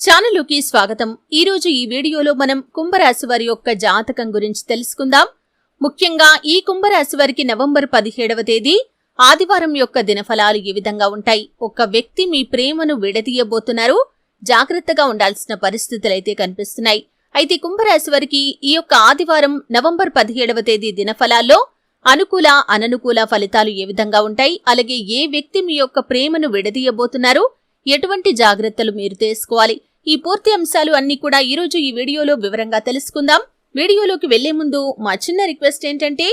ఛానల్లోకి స్వాగతం. ఈరోజు ఈ వీడియోలో మనం కుంభరాశి వారి యొక్క జాతకం గురించి తెలుసుకుందాం. ముఖ్యంగా ఈ కుంభరాశి వారికి నవంబర్ పదిహేడవ తేదీ ఆదివారం యొక్క దినఫలాలు ఈ విధంగా ఉంటాయి. ఒక వ్యక్తి మీ ప్రేమను విడదీయబోతున్నారు. జాగ్రత్తగా ఉండాల్సిన పరిస్థితులైతే కనిపిస్తున్నాయి. అయితే కుంభరాశి వారికి ఈ యొక్క ఆదివారం నవంబర్ పదిహేడవ తేదీ దినఫలాల్లో అనుకూల అననుకూల ఫలితాలు ఏ విధంగా ఉంటాయి? అలాగే ఏ వ్యక్తి మీ యొక్క ప్రేమను విడదీయబోతున్నారు? ఎటువంటి జాగ్రత్తలు మీరు తీసుకోవాలి? ఈ పూర్తి అంశాలు అన్ని కూడా ఈరోజు ఈ వీడియోలో వివరంగా తెలుసుకుందాం. వీడియోలోకి వెళ్ళే ముందు మా చిన్న రిక్వెస్ట్ ఏంటంటే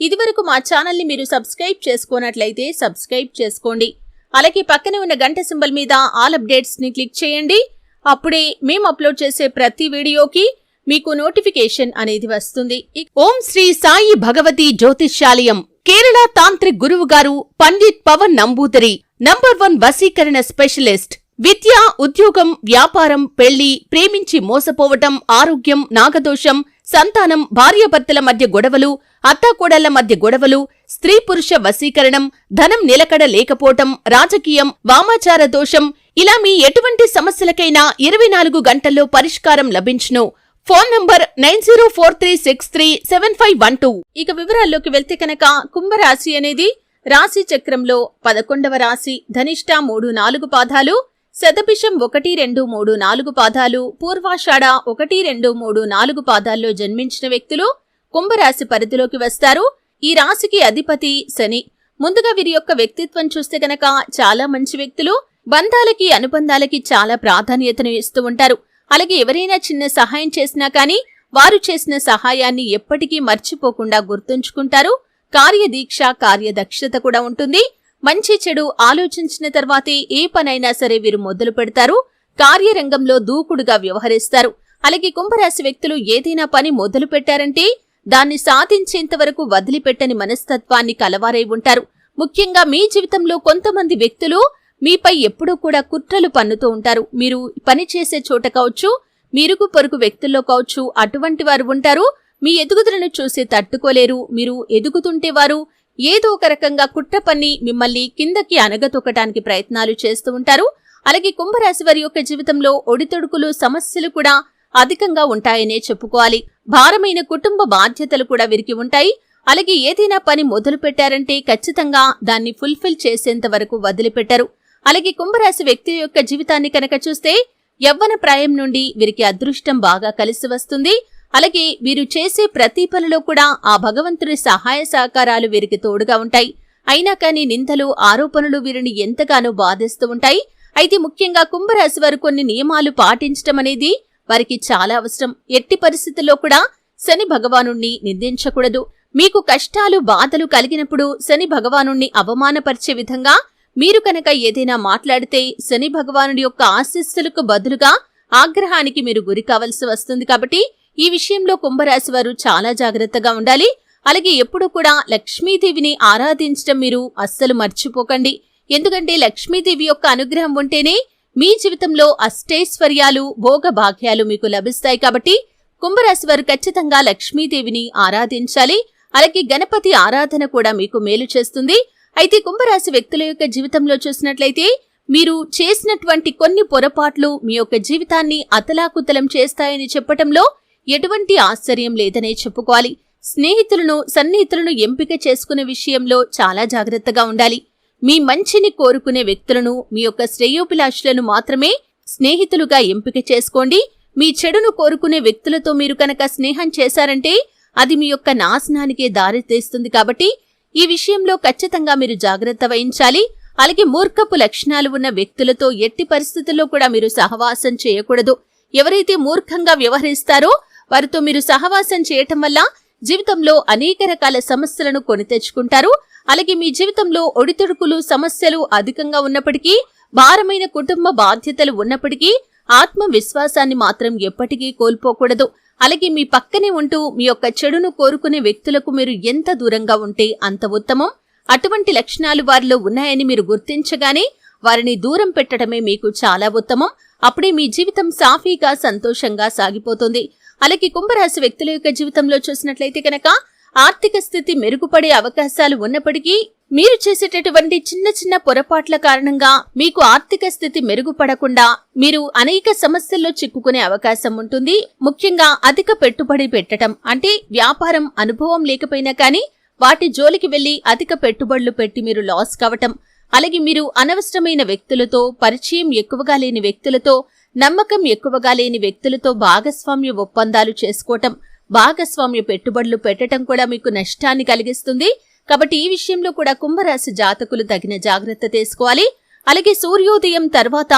ఇదివరకు మా ఛానల్ని మీరు సబ్స్క్రైబ్ చేసుకోనట్లయితే సబ్స్క్రైబ్ చేసుకోండి. అలాగే పక్కనే ఉన్న గంట సింబల్ మీద ఆల్ అప్డేట్స్ని క్లిక్ చేయండి. అప్పుడే మేము అప్లోడ్ చేసే ప్రతి వీడియోకి మీకు నోటిఫికేషన్ అనేది వస్తుంది. ఓం శ్రీ సాయి భగవతి జ్యోతిష్యాలయం కేరళ తాంత్రిక్ గురువు గారు పండిత్ పవన్ నంబూదరి నంబర్ వన్ వసీకరణ స్పెషలిస్ట్ విద్య ఉద్యోగం వ్యాపారం పెళ్ళి ప్రేమించి మోసపోవటం ఆరోగ్యం నాగదోషం సంతానం భార్యాభర్తల మధ్య గొడవలు అత్తాకోడళ్ళ మధ్య గొడవలు స్త్రీ పురుష వశీకరణం ధనం నిలకడ లేకపోవటం రాజకీయం వామాచార దోషం ఇలా మీ ఎటువంటి సమస్యలకైనా ఇరవై నాలుగు గంటల్లో పరిష్కారం లభించును. Phone number nine zero four three six three seven five one two ఇక వివరాల్లోకి వెళ్తే కనుక కుంభరాశి అనేది రాశి చక్రంలో పదకొండవ రాశి ధనిష్ట మూడు నాలుగు పాదాలు శతభిషం ఒకటి రెండు మూడు నాలుగు పాదాలు పూర్వాషాఢ ఒకటి రెండు మూడు నాలుగు పాదాల్లో జన్మించిన వ్యక్తులు కుంభరాశి పరిధిలోకి వస్తారు. ఈ రాశికి అధిపతి శని. ముందుగా వీరి యొక్క వ్యక్తిత్వం చూస్తే గనక చాలా మంచి వ్యక్తులు. బంధాలకి అనుబంధాలకి చాలా ప్రాధాన్యతను ఇస్తూ ఉంటారు. అలాగే ఎవరైనా చిన్న సహాయం చేసినా కానీ వారు చేసిన సహాయాన్ని ఎప్పటికీ మర్చిపోకుండా గుర్తుంచుకుంటారు. కార్యదీక్ష కార్యదక్షత కూడా ఉంటుంది. మంచి చెడు ఆలోచించిన తర్వాతే ఏ పనైనా సరే వీరు మొదలు పెడతారు. కార్యరంగంలో దూకుడుగా వ్యవహరిస్తారు. అలాగే కుంభరాశి వ్యక్తులు ఏదైనా పని మొదలు పెట్టారంటే దాన్ని సాధించేంత వరకు వదిలిపెట్టని మనస్తత్వాన్ని కలవారై ఉంటారు. ముఖ్యంగా మీ జీవితంలో కొంతమంది వ్యక్తులు మీపై ఎప్పుడూ కూడా కుట్రలు పన్నుతూ ఉంటారు. మీరు పని చేసే చోట కావచ్చు మీరుగు పొరుగు వ్యక్తుల్లో కావచ్చు అటువంటి వారు ఉంటారు. మీ ఎదుగుదలను చూసి తట్టుకోలేరు. మీరు ఎదుగుతుంటే వారు ఏదో ఒక రకంగా కుట్ర పన్ని మిమ్మల్ని కిందకి అనగతొక్కటానికి ప్రయత్నాలు చేస్తూ ఉంటారు. అలాగే కుంభరాశి వారి యొక్క జీవితంలో ఒడితొడుకులు సమస్యలు కూడా అధికంగా ఉంటాయనే చెప్పుకోవాలి. భారమైన కుటుంబ బాధ్యతలు కూడా వీరికి ఉంటాయి. అలాగే ఏదైనా పని మొదలు పెట్టారంటే ఖచ్చితంగా దాన్ని ఫుల్ఫిల్ చేసేంత వరకు వదిలిపెట్టరు. అలాగే కుంభరాశి వ్యక్తి యొక్క జీవితాన్ని కనుక చూస్తే యవ్వన ప్రాయం నుండి వీరికి అదృష్టం బాగా కలిసి వస్తుంది. అలాగే వీరు చేసే ప్రతి పనిలో కూడా ఆ భగవంతుడి సహాయ సహకారాలు వీరికి తోడుగా ఉంటాయి. అయినా కానీ నిందలు ఆరోపణలు వీరిని ఎంతగానో బాధిస్తూ ఉంటాయి. అయితే ముఖ్యంగా కుంభరాశి వారు కొన్ని నియమాలు పాటించటం అనేది వారికి చాలా అవసరం. ఎట్టి పరిస్థితుల్లో కూడా శని భగవానుణ్ణి నిందించకూడదు. మీకు కష్టాలు బాధలు కలిగినప్పుడు శని భగవానుణ్ణి అవమానపరిచే విధంగా మీరు కనుక ఏదైనా మాట్లాడితే శని భగవానుడి యొక్క ఆశీస్సులకు బదులుగా ఆగ్రహానికి మీరు గురి కావలసి వస్తుంది కాబట్టి ఈ విషయంలో కుంభరాశి వారు చాలా జాగ్రత్తగా ఉండాలి. అలాగే ఎప్పుడూ కూడా లక్ష్మీదేవిని ఆరాధించడం మీరు అస్సలు మర్చిపోకండి. ఎందుకంటే లక్ష్మీదేవి యొక్క అనుగ్రహం ఉంటేనే మీ జీవితంలో అష్టైశ్వర్యాలు భోగ భాగ్యాలు మీకు లభిస్తాయి కాబట్టి కుంభరాశి వారు ఖచ్చితంగా లక్ష్మీదేవిని ఆరాధించాలి. అలాగే గణపతి ఆరాధన కూడా మీకు మేలు చేస్తుంది. అయితే కుంభరాశి వ్యక్తుల యొక్క జీవితంలో చూసినట్లయితే మీరు చేసినటువంటి కొన్ని పొరపాట్లు మీ యొక్క జీవితాన్ని అతలాకుతలం చేస్తాయని చెప్పటంలో ఎటువంటి ఆశ్చర్యం లేదనే చెప్పుకోవాలి. స్నేహితులను సన్నిహితులను ఎంపిక చేసుకునే విషయంలో చాలా జాగ్రత్తగా ఉండాలి. మీ మంచిని కోరుకునే వ్యక్తులను మీ యొక్క శ్రేయోభిలాషులను మాత్రమే స్నేహితులుగా ఎంపిక చేసుకోండి. మీ చెడును కోరుకునే వ్యక్తులతో మీరు కనుక స్నేహం చేశారంటే అది మీ యొక్క నాశనానికే దారితీస్తుంది కాబట్టి ఈ విషయంలో ఖచ్చితంగా మీరు జాగ్రత్త వహించాలి. అలాగే మూర్ఖపు లక్షణాలు ఉన్న వ్యక్తులతో ఎట్టి పరిస్థితుల్లో కూడా మీరు సహవాసం చేయకూడదు. ఎవరైతే మూర్ఖంగా వ్యవహరిస్తారో వారితో మీరు సహవాసం చేయటం వల్ల జీవితంలో అనేక రకాల సమస్యలను కొని తెచ్చుకుంటారు. అలాగే మీ జీవితంలో ఒడిదుడుకులు సమస్యలు అధికంగా ఉన్నప్పటికీ భారమైన కుటుంబ బాధ్యతలు ఉన్నప్పటికీ ఆత్మవిశ్వాసాన్ని మాత్రం ఎప్పటికీ కోల్పోకూడదు. అలాగే మీ పక్కనే ఉంటూ మీ యొక్క చెడును కోరుకునే వ్యక్తులకు మీరు ఎంత దూరంగా ఉంటే అంత ఉత్తమం. అటువంటి లక్షణాలు వారిలో ఉన్నాయని మీరు గుర్తించగానే వారిని దూరం పెట్టడమే మీకు చాలా ఉత్తమం. అప్పుడే మీ జీవితం సాఫీగా సంతోషంగా సాగిపోతుంది. అలాగే కుంభరాశి వ్యక్తుల యొక్క జీవితంలో చూసినట్లయితే కనుక ఆర్థిక స్థితి మెరుగుపడే అవకాశాలు ఉన్నప్పటికీ మీరు చేసేటటువంటి చిన్న చిన్న పొరపాట్ల కారణంగా మీకు ఆర్థిక స్థితి మెరుగుపడకుండా మీరు అనేక సమస్యల్లో చిక్కుకునే అవకాశం ఉంటుంది. ముఖ్యంగా అధిక పెట్టుబడి పెట్టడం అంటే వ్యాపారం అనుభవం లేకపోయినా కానీ వాటి జోలికి వెళ్ళి అధిక పెట్టుబడులు పెట్టి మీరు లాస్ కావటం. అలాగే మీరు అనవసరమైన వ్యక్తులతో పరిచయం ఎక్కువగా లేని వ్యక్తులతో నమ్మకం ఎక్కువగా లేని వ్యక్తులతో భాగస్వామ్య ఒప్పందాలు చేసుకోవటం భాగస్వామ్య పెట్టుబడులు పెట్టడం కూడా మీకు నష్టాన్ని కలిగిస్తుంది. కాబట్టి ఈ విషయంలో కూడా కుంభరాశి జాతకులు తగిన జాగ్రత్త తీసుకోవాలి. అలాగే సూర్యోదయం తర్వాత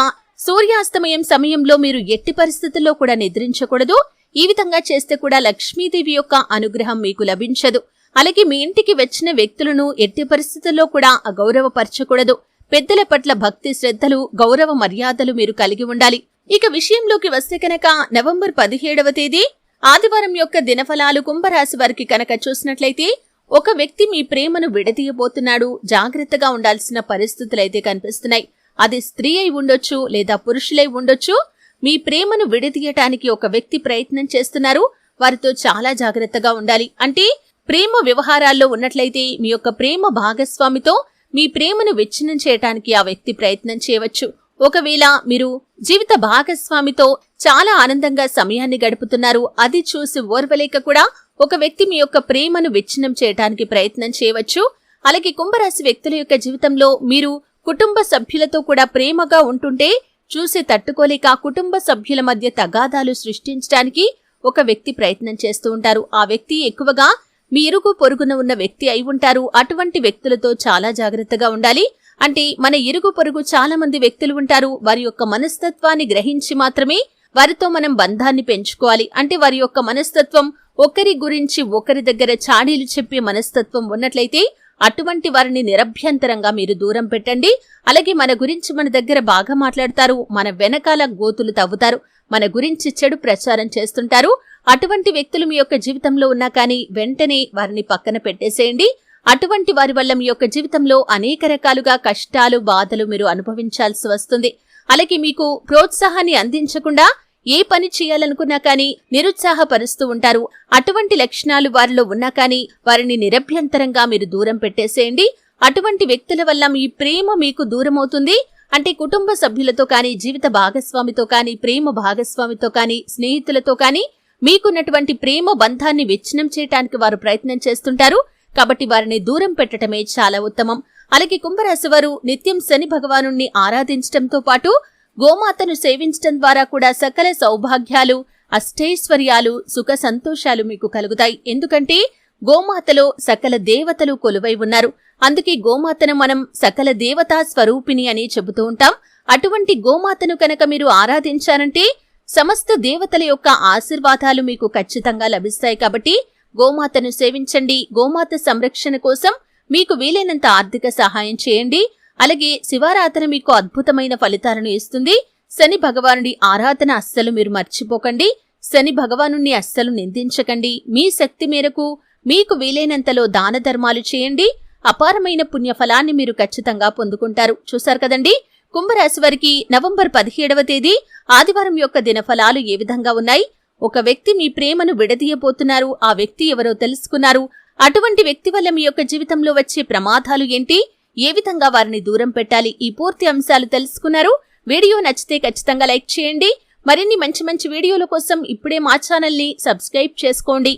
సూర్యాస్తమయం సమయంలో మీరు ఎట్టి పరిస్థితుల్లో కూడా నిద్రించకూడదు. ఈ విధంగా చేస్తే కూడా లక్ష్మీదేవి యొక్క అనుగ్రహం మీకు లభించదు. అలాగే మీ ఇంటికి వచ్చిన వ్యక్తులను ఎట్టి పరిస్థితుల్లో కూడా అగౌరవపరచకూడదు పెద్దల పట్ల భక్తి శ్రద్ధలు గౌరవ మర్యాదలు మీరు కలిగి ఉండాలి. ఇక విషయంలోకి వస్తే కనుక నవంబర్ పదిహేడవ తేదీ ఆదివారం యొక్క దినఫలాలు కుంభరాశి వారికి కనుక చూసినట్లయితే ఒక వ్యక్తి మీ ప్రేమను విడదీయబోతున్నాడు. జాగ్రత్తగా ఉండాల్సిన పరిస్థితులైతే కనిపిస్తున్నాయి. అది స్త్రీ అయి ఉండొచ్చు లేదా పురుషులై ఉండొచ్చు. మీ ప్రేమను విడదీయటానికి ఒక వ్యక్తి ప్రయత్నం చేస్తున్నారు. వారితో చాలా జాగ్రత్తగా ఉండాలి. అంటే ప్రేమ వ్యవహారాల్లో ఉన్నట్లయితే మీ యొక్క ప్రేమ భాగస్వామితో మీ ప్రేమను విచ్ఛిన్నం చేయటానికి ఆ వ్యక్తి ప్రయత్నం చేయవచ్చు. ఒకవేళ మీరు జీవిత భాగస్వామితో చాలా ఆనందంగా సమయాన్ని గడుపుతున్నారు అది చూసి ఓర్వలేక కూడా ఒక వ్యక్తి మీ యొక్క ప్రేమను విచ్ఛిన్నం చేయటానికి ప్రయత్నం చేయవచ్చు. అలాగే కుంభరాశి వ్యక్తుల యొక్క జీవితంలో మీరు కుటుంబ సభ్యులతో కూడా ప్రేమగా ఉంటుంటే చూసి తట్టుకోలేక కుటుంబ సభ్యుల మధ్య తగాదాలు సృష్టించడానికి ఒక వ్యక్తి ప్రయత్నం చేస్తూ ఉంటారు. ఆ వ్యక్తి ఎక్కువగా మీ ఇరుగు పొరుగున ఉన్న వ్యక్తి అయి ఉంటారు. అటువంటి వ్యక్తులతో చాలా జాగ్రత్తగా ఉండాలి. అంటే మన ఇరుగు పొరుగు చాలా మంది వ్యక్తులు ఉంటారు. వారి యొక్క మనస్తత్వాన్ని గ్రహించి మాత్రమే వారితో మనం బంధాన్ని పెంచుకోవాలి. అంటే వారి యొక్క మనస్తత్వం ఒకరి గురించి ఒకరి దగ్గర చాడీలు చెప్పే మనస్తత్వం ఉన్నట్లయితే అటువంటి వారిని నిరభ్యంతరంగా మీరు దూరం పెట్టండి. అలాగే మన గురించి మన దగ్గర బాగా మాట్లాడతారు. మన వెనకాల గోతులు తవ్వుతారు. మన గురించి చెడు ప్రచారం చేస్తుంటారు. అటువంటి వ్యక్తులు మీ యొక్క జీవితంలో ఉన్నా కానీ వెంటనే వారిని పక్కన పెట్టేసేయండి. అటువంటి వారి వల్ల మీ యొక్క జీవితంలో అనేక రకాలుగా కష్టాలు బాధలు మీరు అనుభవించాల్సి వస్తుంది. అలాగే మీకు ప్రోత్సాహాన్ని అందించకుండా ఏ పని చేయాలనుకున్నా కానీ నిరుత్సాహపరుస్తూ ఉంటారు. అటువంటి లక్షణాలు వారిలో ఉన్నా కానీ వారిని నిరభ్యంతరంగా మీరు దూరం పెట్టేసేయండి. అటువంటి వ్యక్తుల వల్ల మీ ప్రేమ మీకు దూరమవుతుంది. అంటే కుటుంబ సభ్యులతో కానీ జీవిత భాగస్వామితో కానీ ప్రేమ భాగస్వామితో కానీ స్నేహితులతో కానీ మీకున్నటువంటి ప్రేమ బంధాన్ని విచ్ఛిన్నం చేయటానికి వారు ప్రయత్నం చేస్తుంటారు. కాబట్టి వారిని దూరం పెట్టడమే చాలా ఉత్తమం. అలాగే కుంభరాశి వారు నిత్యం శని భగవాను ఆరాధించడంతో పాటు గోమాతను సేవించడం ద్వారా కూడా సకల సౌభాగ్యాలు అష్టైశ్వర్యాలు సుఖ సంతోషాలు మీకు కలుగుతాయి. ఎందుకంటే గోమాతలో సకల దేవతలు కొలువై ఉన్నారు. అందుకే గోమాతను మనం సకల దేవతా స్వరూపిణి అని చెబుతూ ఉంటాం. అటువంటి గోమాతను కనుక మీరు ఆరాధించారంటే సమస్త దేవతల యొక్క ఆశీర్వాదాలు మీకు ఖచ్చితంగా లభిస్తాయి కాబట్టి గోమాతను సేవించండి. గోమాత సంరక్షణ కోసం మీకు వీలైనంత ఆర్థిక సహాయం చేయండి. అలాగే శివారాధన మీకు అద్భుతమైన ఫలితాలను ఇస్తుంది. శని భగవానుడి ఆరాధన అస్సలు మీరు మర్చిపోకండి. శని భగవాను అస్సలు నిందించకండి. మీ శక్తి మేరకు మీకు వీలైనంతలో దాన ధర్మాలు చేయండి. అపారమైన పుణ్యఫలాన్ని మీరు ఖచ్చితంగా పొందుకుంటారు. చూశారు కదండి? కుంభరాశి వారికి నవంబర్ పదిహేడవ తేదీ ఆదివారం యొక్క దినఫలాలు ఏ విధంగా ఉన్నాయి? ఒక వ్యక్తి మీ ప్రేమను విడదీయబోతున్నారు. ఆ వ్యక్తి ఎవరో తెలుసుకున్నారు. అటువంటి వ్యక్తి వల్ల మీ యొక్క జీవితంలో వచ్చే ప్రమాదాలు ఏంటి? ఏ విధంగా వారిని దూరం పెట్టాలి? ఈ పూర్తి అంశాలు తెలుసుకున్నారు. వీడియో నచ్చితే ఖచ్చితంగా లైక్ చేయండి. మరిన్ని మంచి మంచి వీడియోల కోసం ఇప్పుడే మా ఛానల్ని సబ్స్క్రైబ్ చేసుకోండి.